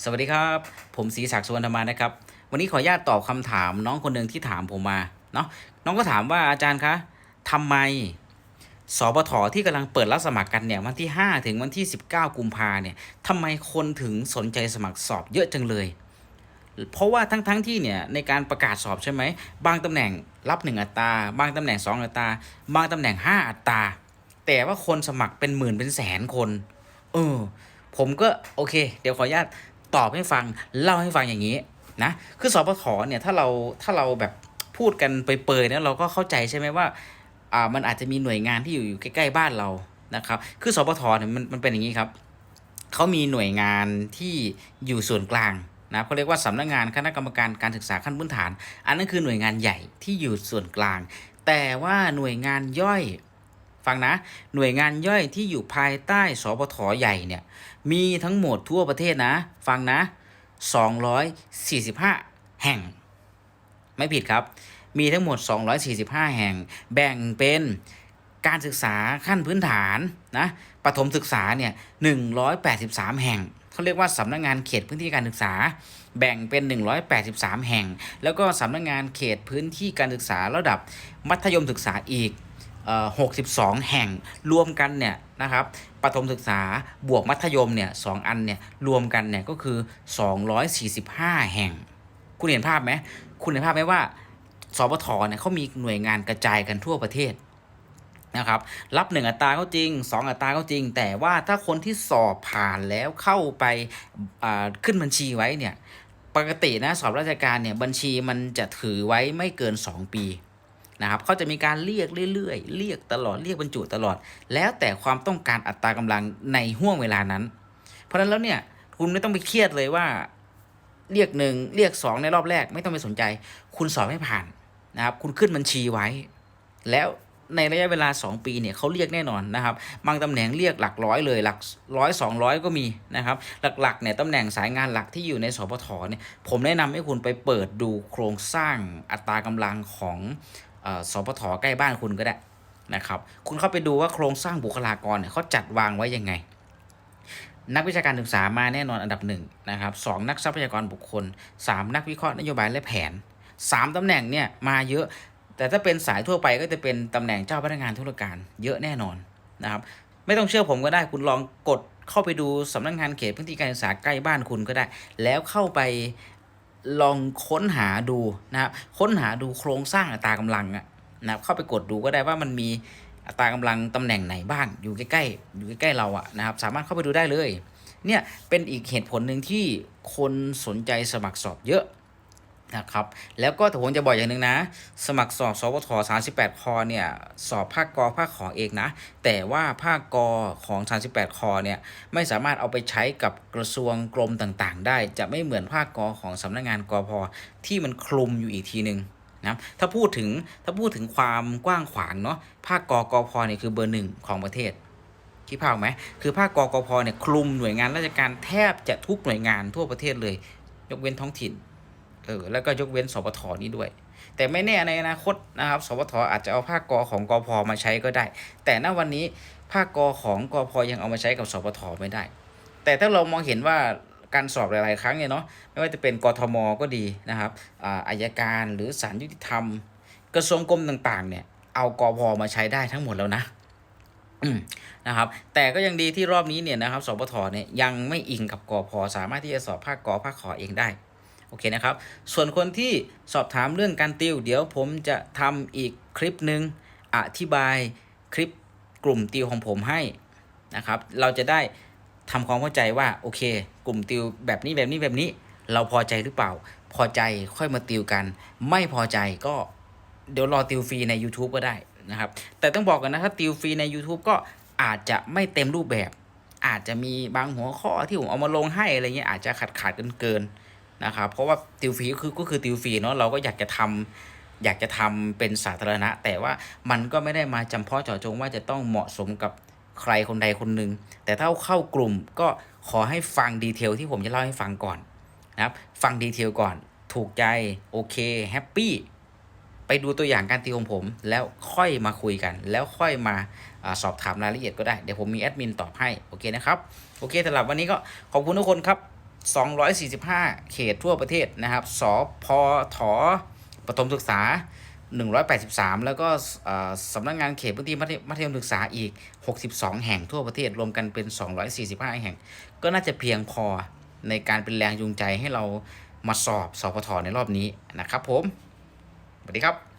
สวัสดีครับ ผมศรีศักดิ์สุวรรณธรรมานะครับ วันนี้ขออนุญาตตอบคำถามน้องคนหนึ่งที่ถามผมมาเนาะน้องก็ถามว่าอาจารย์คะทำไมสปทที่กำลังเปิดรับสมัครกันเนี่ยวันที่ 5 ถึงวันที่ 19 กุมภาเนี่ยทำไมคนถึงสนใจสมัครสอบเยอะจังเลย เพราะว่าทั้งๆทที่เนี่ยในการประกาศสอบใช่ไหมบางตำแหน่งรับ 1 อัตรา บางตำแหน่ง 2 อัตรา บางตำแหน่ง 5 อัตรา แต่ว่าคนสมัครเป็นหมื่นเป็นแสนคน เออผมก็โอเค เดี๋ยวขออนุญาต ตอบให้ฟังเล่าให้ฟังอย่างนี้นะคือสปทเนี่ยถ้าเราถ้าเราแบบพูดกันเปยๆเนี่ยเราก็เข้าใจใช่ไหมว่าอ่ามันอาจจะมีหน่วยงานที่อยู่อยู่ใกล้ๆบ้านเรานะครับ คือสปทเนี่ยมันมันเป็นอย่างนี้ครับเขามีหน่วยงานที่อยู่ส่วนกลางนะเขาเรียกว่าสำนักงานคณะกรรมการการศึกษาขั้นพื้นฐาน อันนั้นคือหน่วยงานใหญ่ที่อยู่ส่วนกลาง แต่ว่าหน่วยงานย่อย ฟังนะ หน่วยงานย่อยที่อยู่ภายใต้สปทใหญ่เนี่ย มีทั้งหมดทั่วประเทศนะ ฟังนะ 245 แห่ง ไม่ผิดครับ มีทั้งหมด 245 แห่ง แบ่งเป็นการศึกษาขั้นพื้นฐานนะประถมศึกษาเนี่ย183 แห่งเขาเรียกว่าสำนักงานเขตพื้นที่การศึกษา แบ่งเป็น 183 แห่ง แล้วก็สำนักงานเขตพื้นที่การศึกษาระดับมัธยมศึกษาอีก 62 แห่งรวมกันเนี่ยนะครับประถมศึกษาบวกมัธยมเนี่ยสองอันเนี่ยรวมกันเนี่ยก็คือ 245 แห่ง คุณเห็นภาพไหมคุณเห็นภาพไหมว่าสปทเนี่ยเขามีหน่วยงานกระจายกันทั่วประเทศนะครับรับ 1 อัตราก็จริง 2 อัตราก็จริง แต่ว่าถ้าคนที่สอบผ่านแล้วเข้าไปขึ้นบัญชีไว้เนี่ยปกตินะสอบราชการเนี่ยบัญชีมันจะถือไว้ไม่เกิน 2 ปี นะครับเขาจะมีการเรียกเรื่อยๆ เรียกตลอดเรียกบรรจุตลอด แล้วแต่ความต้องการอัตรากำลังในห่วงเวลานั้น เพราะฉะนั้นแล้วเนี่ยคุณไม่ต้องไปเครียดเลยว่า เรียกหนึ่งเรียกสองในรอบแรกไม่ต้องไปสนใจ คุณสอบให้ผ่านนะครับ คุณขึ้นบัญชีไว้ แล้วในระยะเวลา 2 ปีเนี่ยเขาเรียกแน่นอนนะครับ บางตำแหน่งเรียกหลักร้อยเลยหลักร้อยสองร้อยก็มีนะครับ หลักๆเนี่ยตำแหน่งสายงานหลักที่อยู่ในสปทเนี่ยผมแนะนำให้คุณไปเปิดดูโครงสร้างอัตรากำลังของ สปทใกล้บ้านคุณก็ได้นะครับ คุณเข้าไปดูว่าโครงสร้างบุคลากรเนี่ยเขาจัดวางไว้ยังไง นักวิชาการศึกษามาแน่นอนอันดับหนึ่งนะครับสองนักทรัพยากรบุคคล 3 นักวิเคราะห์นโยบายและแผน 3ตำแหน่งเนี่ยมาเยอะ แต่ถ้าเป็นสายทั่วไปก็จะเป็นตำแหน่งเจ้าพนักงานธุรการเยอะแน่นอนนะครับไม่ต้องเชื่อผมก็ได้คุณลองกดเข้าไปดูสำนักงานเขตพื้นที่การศึกษาใกล้บ้านคุณก็ได้ แล้วเข้าไป ลองค้นหาดูนะครับ ค้นหาดูโครงสร้างอัตรากำลังอะนะครับเข้าไปกดดูก็ได้ว่ามันมีอัตรากำลังตำแหน่งไหนบ้าง อยู่ใกล้ๆ อยู่ใกล้ๆเราอะนะครับ สามารถเข้าไปดูได้เลย เนี่ยเป็นอีกเหตุผลหนึ่งที่คนสนใจสมัครสอบเยอะ นะครับแล้วก็แต่ผมจะบอกอย่างหนึ่งนะ สมัครสอบสวท38 คอเนี่ยสอบภาคกอภาคขอเองนะ แต่ว่าภาคกอของ 38 คอเนี่ยไม่สามารถเอาไปใช้กับกระทรวงกรมต่างๆ ได้จะไม่เหมือนภาคกอของสำนักงานกอพที่มันคลุมอยู่อีกทีหนึ่งนะถ้าพูดถึงถ้าพูดถึงความกว้างขวางเนาะภาคกอกอพเนี่ยคือเบอร์หนึ่งของประเทศคิดภาพไหมคือภาคกกพเนี่ยคลุมหน่วยงานราชการแทบจะทุกหน่วยงานทั่วประเทศเลย ยกเว้นท้องถิ่น เออแล้วก็ยกเว้นสปทนี้ด้วย แต่ไม่แน่ในอนาคตนะครับ สปทอาจจะเอาภาคกของกพมาใช้ก็ได้ แต่ณวันนี้ภาคกของกพยังเอามาใช้กับสปทไม่ได้ แต่ถ้าเรามองเห็นว่าการสอบหลาย ๆ ครั้งเนี่ยเนาะไม่ว่าจะเป็นกทมก็ดีนะครับอายการหรือศาลยุติธรรม กระทรวงกรมต่างๆ เนี่ยเอากพมาใช้ได้ทั้งหมดแล้วนะนะครับแต่ก็ยังดีที่รอบนี้เนี่ยนะครับสปทเนี่ยยังไม่อิงกับกพสามารถที่จะสอบภาคกภาคขอเองได้ โอเคนะครับ ส่วนคนที่สอบถามเรื่องการติว เดี๋ยวผมจะทำอีกคลิปหนึ่งอธิบายคลิปกลุ่มติวของผมให้นะครับ เราจะได้ทำความเข้าใจว่าโอเค กลุ่มติวแบบนี้แบบนี้แบบนี้ เราพอใจหรือเปล่า พอใจค่อยมาติวกัน ไม่พอใจก็เดี๋ยวรอติวฟรีใน YouTube ก็ได้นะครับ แต่ต้องบอกกันนะถ้าติวฟรีใน YouTube ก็อาจจะไม่เต็มรูปแบบ อาจจะมีบางหัวข้อที่ผมเอามาลงให้อะไรเงี้ยอาจจะขาดขาดเกินเกิน นะครับ เพราะว่าติวฟรีก็คือก็คือติวฟรีเนาะเราก็อยากจะทำอยากจะทำเป็นสาธารณะ แต่ว่ามันก็ไม่ได้มาจำเพาะเจาะจงว่าจะต้องเหมาะสมกับใครคนใดคนหนึ่ง แต่ถ้าเข้ากลุ่มก็ขอให้ฟังดีเทลที่ผมจะเล่าให้ฟังก่อนนะครับฟังดีเทลก่อนถูกใจโอเคแฮปปี้ไปดูตัวอย่างการตีของผม แล้วค่อยมาคุยกัน แล้วค่อยมาอาสอบถามรายละเอียดก็ได้ เดี๋ยวผมมีแอดมินตอบให้ โอเคนะครับ โอเคสำหรับวันนี้ก็ขอบคุณทุกคนครับ 245 เขตทั่วประเทศนะครับสพทประถมศึกษา 183 แล้วก็สำนักงานเขตพื้นที่มัธยมศึกษาอีก 62 แห่งทั่วประเทศรวมกันเป็น 245 แห่ง ก็น่าจะเพียงพอในการเป็นแรงจูงใจให้เรามาสอบสพทในรอบนี้นะครับผมสวัสดีครับ